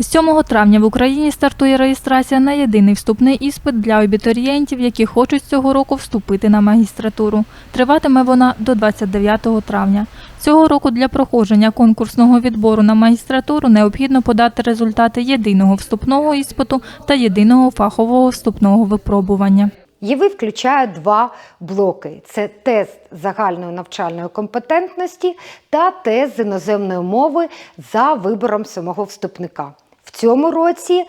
7 травня в Україні стартує реєстрація на єдиний вступний іспит для абітурієнтів, які хочуть цього року вступити на магістратуру. Триватиме вона до 29 травня. Цього року для проходження конкурсного відбору на магістратуру необхідно подати результати єдиного вступного іспиту та єдиного фахового вступного випробування. ЄВИ включає два блоки: це тест загальної навчальної компетентності та тест з іноземної мови за вибором самого вступника. В цьому році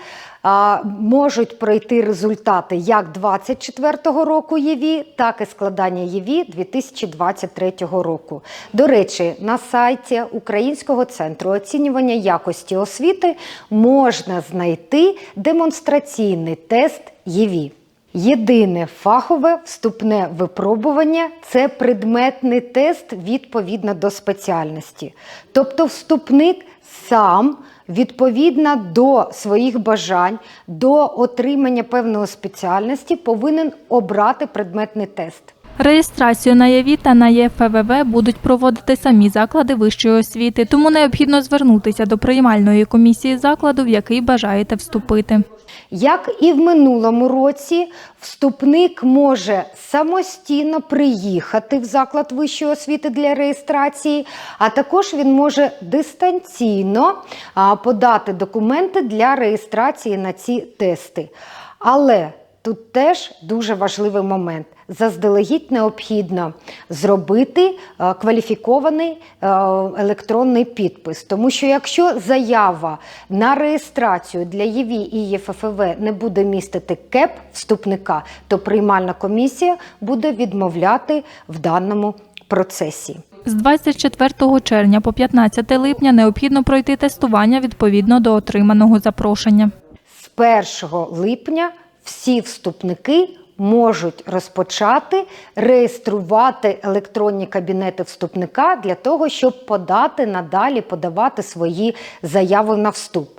можуть пройти результати як 24-го року ЄВІ, так і складання ЄВІ 2023 року. До речі, на сайті Українського центру оцінювання якості освіти можна знайти демонстраційний тест ЄВІ. Єдине фахове вступне випробування це предметний тест відповідно до спеціальності. Тобто вступник сам відповідно до своїх бажань, до отримання певної спеціальності повинен обрати предметний тест. Реєстрацію на ЄВІ та на ЄФВВ будуть проводити самі заклади вищої освіти, тому необхідно звернутися до приймальної комісії закладу, в який бажаєте вступити. Як і в минулому році, вступник може самостійно приїхати в заклад вищої освіти для реєстрації, а також він може дистанційно подати документи для реєстрації на ці тести. Але тут теж дуже важливий момент. Заздалегідь необхідно зробити е, кваліфікований е, електронний підпис. Тому що якщо заява на реєстрацію для ЄВІ і ЄФФВ не буде містити КЕП вступника, то приймальна комісія буде відмовляти в даному процесі. З 24 червня по 15 липня необхідно пройти тестування відповідно до отриманого запрошення. З 1 липня всі вступники можуть розпочати реєструвати електронні кабінети вступника для того, щоб подати надалі подавати свої заяви на вступ.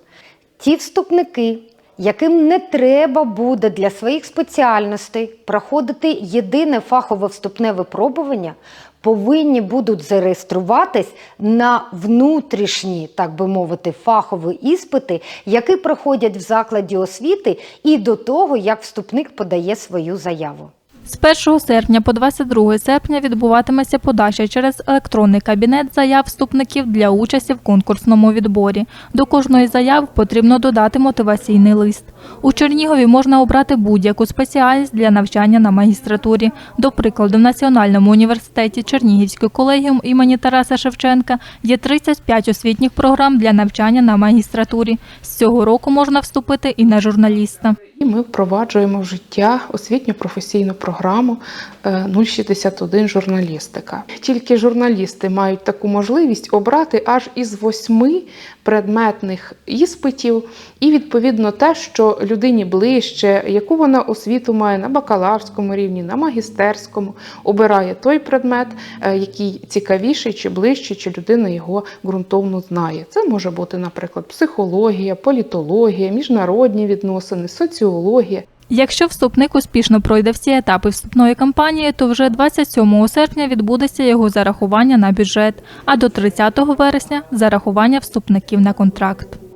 Ті вступники, яким не треба буде для своїх спеціальностей проходити єдине фахове вступне випробування, повинні будуть зареєструватись на внутрішні, так би мовити, фахові іспити, які проходять в закладі освіти, і до того, як вступник подає свою заяву. З 1 серпня по 22 серпня відбуватиметься подача через електронний кабінет заяв вступників для участі в конкурсному відборі. До кожної заяви потрібно додати мотиваційний лист. У Чернігові можна обрати будь-яку спеціальність для навчання на магістратурі. До прикладу, в Національному університеті Чернігівської колегіум імені Тараса Шевченка є 35 освітніх програм для навчання на магістратурі. З цього року можна вступити і на журналіста. І ми впроваджуємо в життя освітню професійну програму е, 061 журналістика. Тільки журналісти мають таку можливість обрати аж із восьми предметних іспитів, і відповідно те, що людині ближче, яку вона освіту має на бакалаврському рівні, на магістерському, обирає той предмет, е, який цікавіший чи ближчий, чи людина його ґрунтовно знає. Це може бути, наприклад, психологія, політологія, міжнародні відносини, соціологія. Якщо вступник успішно пройде всі етапи вступної кампанії, то вже 27 серпня відбудеться його зарахування на бюджет, а до 30 вересня зарахування вступників на контракт.